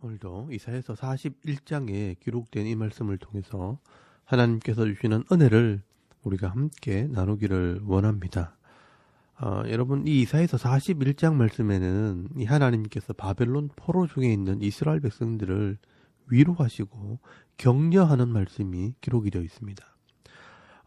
오늘도 이사에서 41장에 기록된 이 말씀을 통해서 하나님께서 주시는 은혜를 우리가 함께 나누기를 원합니다. 어, 여러분 이 이사에서 41장 말씀에는 이 하나님께서 바벨론 포로 중에 있는 이스라엘 백성들을 위로하시고 격려하는 말씀이 기록이 되어 있습니다.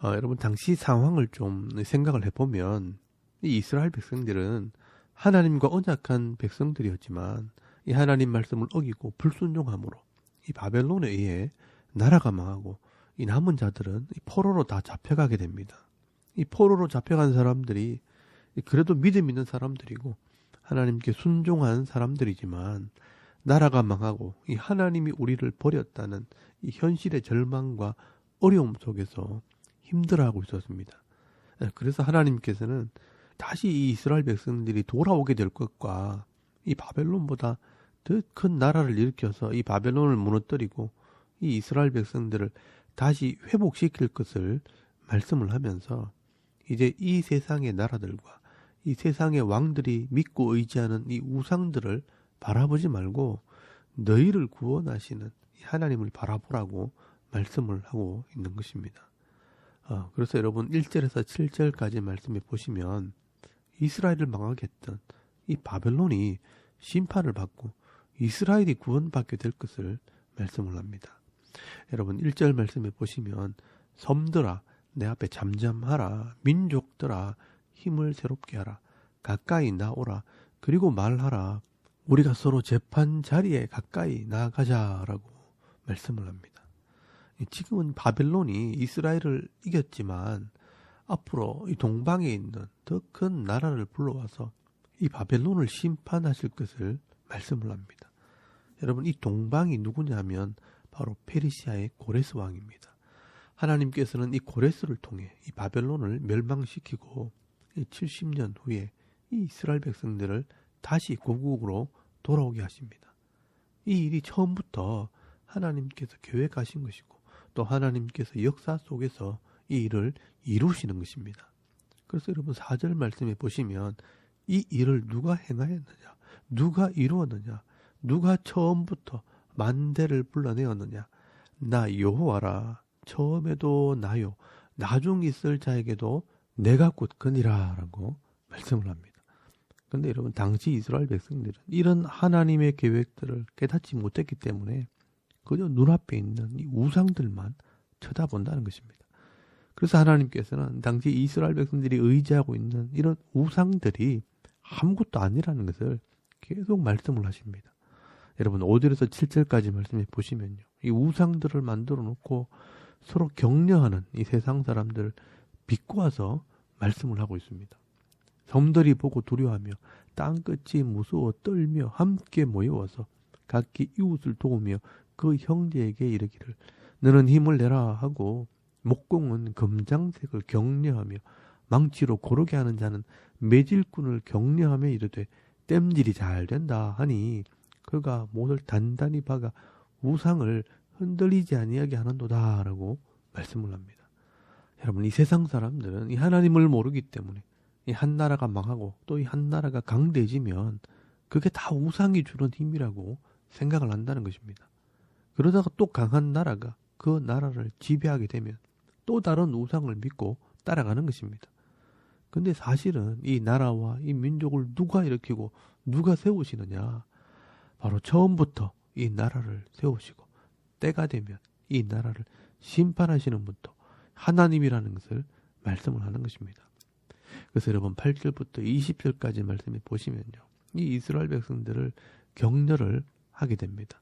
어, 여러분 당시 상황을 좀 생각을 해보면 이 이스라엘 백성들은 하나님과 언약한 백성들이었지만 이 하나님 말씀을 어기고 불순종함으로 이 바벨론에 의해 나라가 망하고 이 남은 자들은 이 포로로 다 잡혀가게 됩니다. 이 포로로 잡혀간 사람들이 그래도 믿음 있는 사람들이고 하나님께 순종한 사람들이지만 나라가 망하고 이 하나님이 우리를 버렸다는 이 현실의 절망과 어려움 속에서 힘들어하고 있었습니다. 그래서 하나님께서는 다시 이 이스라엘 백성들이 돌아오게 될 것과 이 바벨론보다 더 큰 나라를 일으켜서 이 바벨론을 무너뜨리고 이 이스라엘 백성들을 다시 회복시킬 것을 말씀을 하면서 이제 이 세상의 나라들과 이 세상의 왕들이 믿고 의지하는 이 우상들을 바라보지 말고 너희를 구원하시는 하나님을 바라보라고 말씀을 하고 있는 것입니다. 어, 그래서 여러분 1절에서 7절까지 말씀해 보시면 이스라엘을 망하게 했던 이 바벨론이 심판을 받고 이스라엘이 구원받게 될 것을 말씀을 합니다. 여러분 1절 말씀해 보시면 섬들아 내 앞에 잠잠하라 민족들아 힘을 새롭게 하라 가까이 나오라 그리고 말하라 우리가 서로 재판 자리에 가까이 나아가자라고 말씀을 합니다. 지금은 바벨론이 이스라엘을 이겼지만 앞으로 이 동방에 있는 더 큰 나라를 불러와서 이 바벨론을 심판하실 것을 말씀을 합니다. 여러분 이 동방이 누구냐면 바로 페르시아의 고레스 왕입니다. 하나님께서는 이 고레스를 통해 이 바벨론을 멸망시키고 70년 후에 이 이스라엘 백성들을 다시 고국으로 돌아오게 하십니다. 이 일이 처음부터 하나님께서 계획하신 것이고 또 하나님께서 역사 속에서 이 일을 이루시는 것입니다. 그래서 여러분 4절 말씀에 보시면 이 일을 누가 행하였느냐? 누가 이루었느냐? 누가 처음부터 만대를 불러내었느냐? 나 여호와라. 처음에도 나요. 나중 있을 자에게도 내가 곧거니라라고 말씀을 합니다. 근데 여러분 당시 이스라엘 백성들은 이런 하나님의 계획들을 깨닫지 못했기 때문에 그저 눈앞에 있는 이 우상들만 쳐다본다는 것입니다. 그래서 하나님께서는 당시 이스라엘 백성들이 의지하고 있는 이런 우상들이 아무것도 아니라는 것을 계속 말씀을 하십니다. 여러분 5절에서 7절까지 말씀해 보시면요. 이 우상들을 만들어 놓고 서로 격려하는 이 세상 사람들을 비꼬아서 말씀을 하고 있습니다. 섬들이 보고 두려워하며 땅끝이 무서워 떨며 함께 모여와서 각기 이웃을 도우며 그 형제에게 이르기를 너는 힘을 내라 하고 목공은 금장색을 격려하며 망치로 고르게 하는 자는 매질꾼을 격려하며 이르되 땜질이 잘 된다 하니 그가 못을 단단히 박아 우상을 흔들리지 아니하게 하는도다라고 말씀을 합니다. 여러분 이 세상 사람들은 이 하나님을 모르기 때문에 이 한 나라가 망하고 또 이 한 나라가 강대해지면 그게 다 우상이 주는 힘이라고 생각을 한다는 것입니다. 그러다가 또 강한 나라가 그 나라를 지배하게 되면 또 다른 우상을 믿고 따라가는 것입니다. 근데 사실은 이 나라와 이 민족을 누가 일으키고 누가 세우시느냐? 바로 처음부터 이 나라를 세우시고 때가 되면 이 나라를 심판하시는 분도 하나님이라는 것을 말씀을 하는 것입니다. 그래서 여러분 8절부터 20절까지 말씀해 보시면요. 이 이스라엘 백성들을 격려를 하게 됩니다.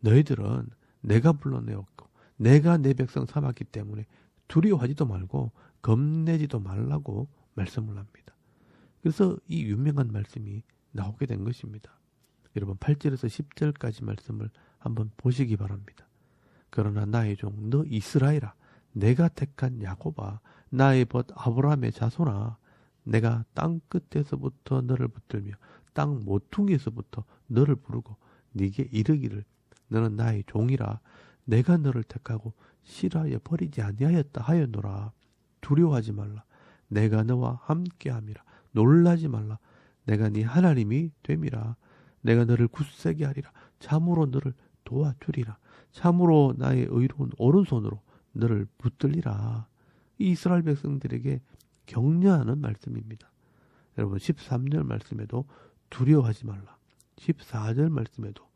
너희들은 내가 불러내었고 내가 내 백성 삼았기 때문에 두려워하지도 말고 겁내지도 말라고 말씀을 합니다. 그래서 이 유명한 말씀이 나오게 된 것입니다. 여러분 8절에서 10절까지 말씀을 한번 보시기 바랍니다. 그러나 나의 종 너 이스라엘아 내가 택한 야곱아 나의 벗 아브라함의 자손아 내가 땅 끝에서부터 너를 붙들며 땅 모퉁이에서부터 너를 부르고 네게 이르기를 너는 나의 종이라. 내가 너를 택하고 싫어하여 버리지 아니하였다 하였노라. 두려워하지 말라. 내가 너와 함께함이라. 놀라지 말라. 내가 네 하나님이 됨이라. 내가 너를 굳세게 하리라. 참으로 너를 도와주리라. 참으로 나의 의로운 오른손으로 너를 붙들리라. 이 이스라엘 백성들에게 격려하는 말씀입니다. 여러분 13절 말씀에도 두려워하지 말라. 14절 말씀에도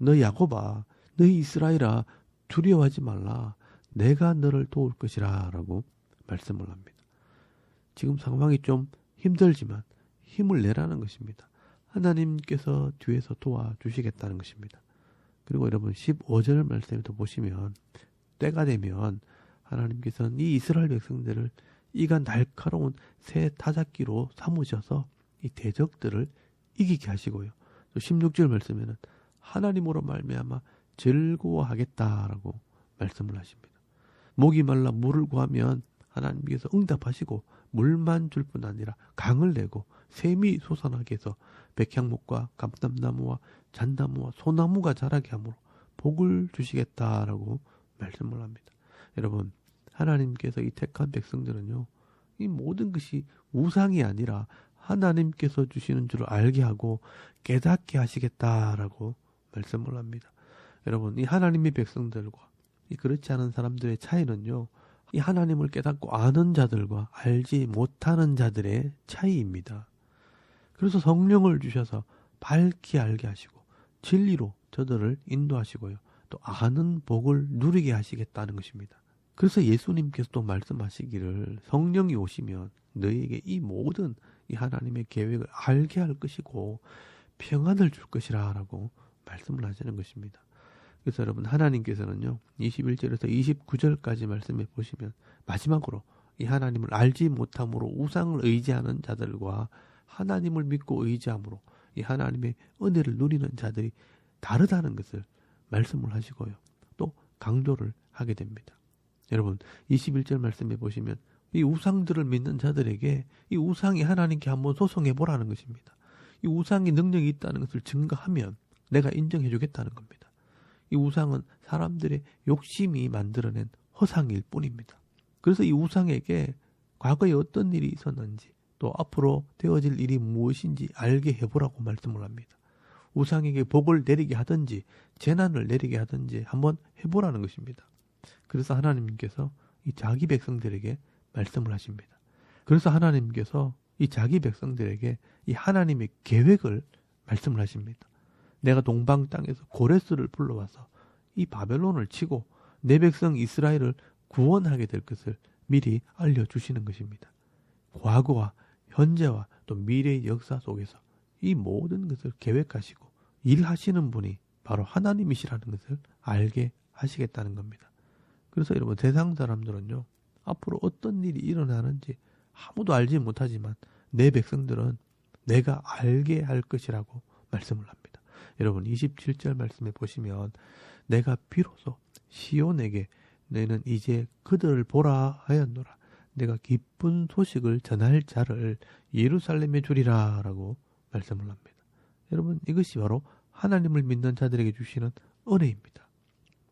너 야곱아 너 이스라엘아 두려워하지 말라. 내가 너를 도울 것이라 라고 말씀을 합니다. 지금 상황이 좀 힘들지만 힘을 내라는 것입니다. 하나님께서 뒤에서 도와주시겠다는 것입니다. 그리고 여러분 15절 말씀에도 보시면 때가 되면 하나님께서는 이 이스라엘 백성들을 이가 날카로운 새 타작기로 삼으셔서 이 대적들을 이기게 하시고요. 또 16절 말씀에는 하나님으로 말미암아 즐거워하겠다라고 말씀을 하십니다. 목이 말라 물을 구하면 하나님께서 응답하시고 물만 줄 뿐 아니라 강을 내고 샘이 솟아나게 해서 백향목과 감담나무와 잣나무와 소나무가 자라게 하므로 복을 주시겠다라고 말씀을 합니다. 여러분 하나님께서 이 택한 백성들은요 이 모든 것이 우상이 아니라 하나님께서 주시는 줄 알게 하고 깨닫게 하시겠다라고 말씀을 합니다. 여러분 이 하나님의 백성들과 이 그렇지 않은 사람들의 차이는요. 이 하나님을 깨닫고 아는 자들과 알지 못하는 자들의 차이입니다. 그래서 성령을 주셔서 밝히 알게 하시고 진리로 저들을 인도하시고요. 또 아는 복을 누리게 하시겠다는 것입니다. 그래서 예수님께서 또 말씀하시기를 성령이 오시면 너희에게 이 모든 이 하나님의 계획을 알게 할 것이고 평안을 줄 것이라라고 말씀을 하시는 것입니다. 그래서 여러분 하나님께서는요 21절에서 29절까지 말씀해 보시면 마지막으로 이 하나님을 알지 못함으로 우상을 의지하는 자들과 하나님을 믿고 의지함으로 이 하나님의 은혜를 누리는 자들이 다르다는 것을 말씀을 하시고요. 또 강조를 하게 됩니다. 여러분 21절 말씀해 보시면 이 우상들을 믿는 자들에게 이 우상이 하나님께 한번 소송해 보라는 것입니다. 이 우상이 능력이 있다는 것을 증거하면 내가 인정해 주겠다는 겁니다. 이 우상은 사람들의 욕심이 만들어낸 허상일 뿐입니다. 그래서 이 우상에게 과거에 어떤 일이 있었는지 또 앞으로 되어질 일이 무엇인지 알게 해보라고 말씀을 합니다. 우상에게 복을 내리게 하든지 재난을 내리게 하든지 한번 해보라는 것입니다. 그래서 하나님께서 이 자기 백성들에게 말씀을 하십니다. 그래서 하나님께서 이 자기 백성들에게 이 하나님의 계획을 말씀을 하십니다. 내가 동방 땅에서 고레스를 불러와서 이 바벨론을 치고 내 백성 이스라엘을 구원하게 될 것을 미리 알려주시는 것입니다. 과거와 현재와 또 미래의 역사 속에서 이 모든 것을 계획하시고 일하시는 분이 바로 하나님이시라는 것을 알게 하시겠다는 겁니다. 그래서 여러분 세상 사람들은요 앞으로 어떤 일이 일어나는지 아무도 알지 못하지만 내 백성들은 내가 알게 할 것이라고 말씀을 합니다. 여러분 27절 말씀에 보시면 내가 비로소 시온에게 너는 이제 그들을 보라 하였노라. 내가 기쁜 소식을 전할 자를 예루살렘에 주리라 라고 말씀을 합니다. 여러분 이것이 바로 하나님을 믿는 자들에게 주시는 은혜입니다.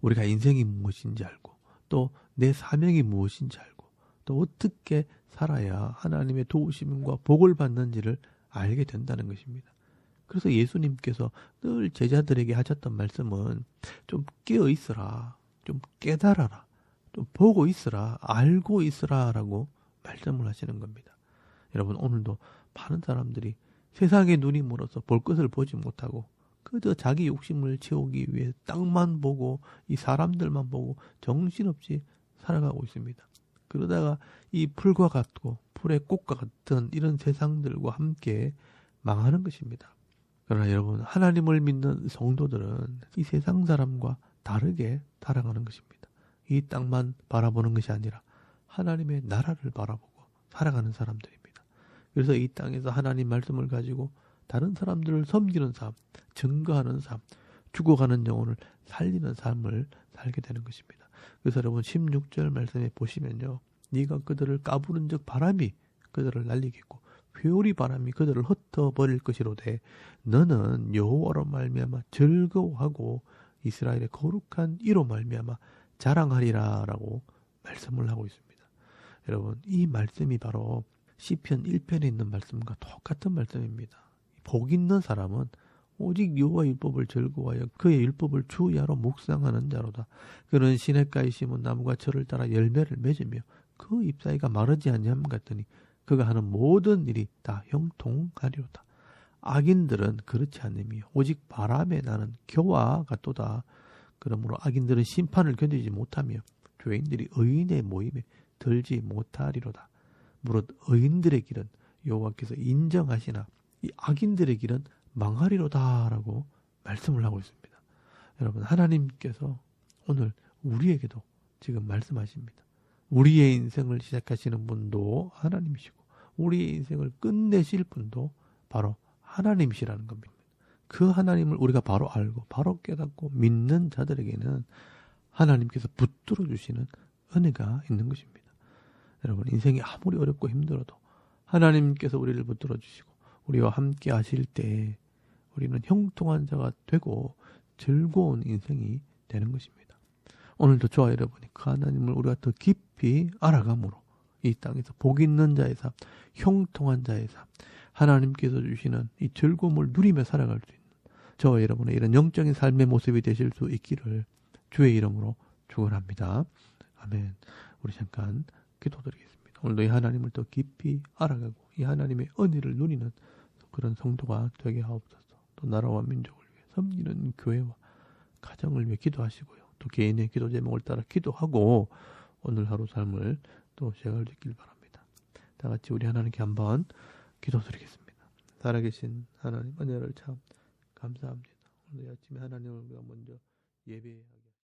우리가 인생이 무엇인지 알고 또 내 사명이 무엇인지 알고 또 어떻게 살아야 하나님의 도우심과 복을 받는지를 알게 된다는 것입니다. 그래서 예수님께서 늘 제자들에게 하셨던 말씀은 좀 깨어 있으라, 좀 깨달아라, 좀 보고 있으라, 알고 있으라라고 말씀을 하시는 겁니다. 여러분 오늘도 많은 사람들이 세상의 눈이 멀어서 볼 것을 보지 못하고 그저 자기 욕심을 채우기 위해 땅만 보고 이 사람들만 보고 정신없이 살아가고 있습니다. 그러다가 이 풀과 같고 풀의 꽃과 같은 이런 세상들과 함께 망하는 것입니다. 그러나 여러분 하나님을 믿는 성도들은 이 세상 사람과 다르게 살아가는 것입니다. 이 땅만 바라보는 것이 아니라 하나님의 나라를 바라보고 살아가는 사람들입니다. 그래서 이 땅에서 하나님 말씀을 가지고 다른 사람들을 섬기는 삶, 증거하는 삶, 죽어가는 영혼을 살리는 삶을 살게 되는 것입니다. 그래서 여러분 16절 말씀에 보시면요. 네가 그들을 까부는 적 바람이 그들을 날리겠고 회오리 바람이 그들을 흩어 버릴 것이로되 너는 여호와로 말미암아 즐거워하고 이스라엘의 거룩한 이로 말미암아 자랑하리라라고 말씀을 하고 있습니다. 여러분 이 말씀이 바로 시편 1편에 있는 말씀과 똑같은 말씀입니다. 복 있는 사람은 오직 여호와 율법을 즐거워하여 그의 율법을 주야로 묵상하는 자로다. 그는 시냇가에 심은 나무가 저를 따라 열매를 맺으며 그 잎사이가 마르지 아니함 같더니 그가 하는 모든 일이 다 형통하리로다. 악인들은 그렇지 않으며 오직 바람에 나는 교와 같도다. 그러므로 악인들은 심판을 견디지 못하며 죄인들이 의인의 모임에 들지 못하리로다. 무릇 의인들의 길은 여호와께서 인정하시나 이 악인들의 길은 망하리로다라고 말씀을 하고 있습니다. 여러분 하나님께서 오늘 우리에게도 지금 말씀하십니다. 우리의 인생을 시작하시는 분도 하나님이시고 우리의 인생을 끝내실 분도 바로 하나님이시라는 겁니다. 그 하나님을 우리가 바로 알고 바로 깨닫고 믿는 자들에게는 하나님께서 붙들어 주시는 은혜가 있는 것입니다. 여러분 인생이 아무리 어렵고 힘들어도 하나님께서 우리를 붙들어 주시고 우리와 함께 하실 때 우리는 형통한 자가 되고 즐거운 인생이 되는 것입니다. 오늘도 저와 여러분이 그 하나님을 우리가 더 깊이 알아감으로 이 땅에서 복 있는 자의 삶, 형통한 자의 삶, 하나님께서 주시는 이 즐거움을 누리며 살아갈 수 있는 저와 여러분의 이런 영적인 삶의 모습이 되실 수 있기를 주의 이름으로 축원합니다. 아멘. 우리 잠깐 기도드리겠습니다. 오늘도 이 하나님을 더 깊이 알아가고 이 하나님의 은혜를 누리는 그런 성도가 되게 하옵소서. 또 나라와 민족을 위해 섬기는 교회와 가정을 위해 기도하시고요. 또 개인의 기도 제목을 따라 기도하고 오늘 하루 삶을 또 시작을 짓길 바랍니다. 다 같이 우리 하나님께 한번 기도드리겠습니다. 살아계신 하나님 은혜를 참 감사합니다. 오늘 아침에 하나님을 우리가 먼저 예배하고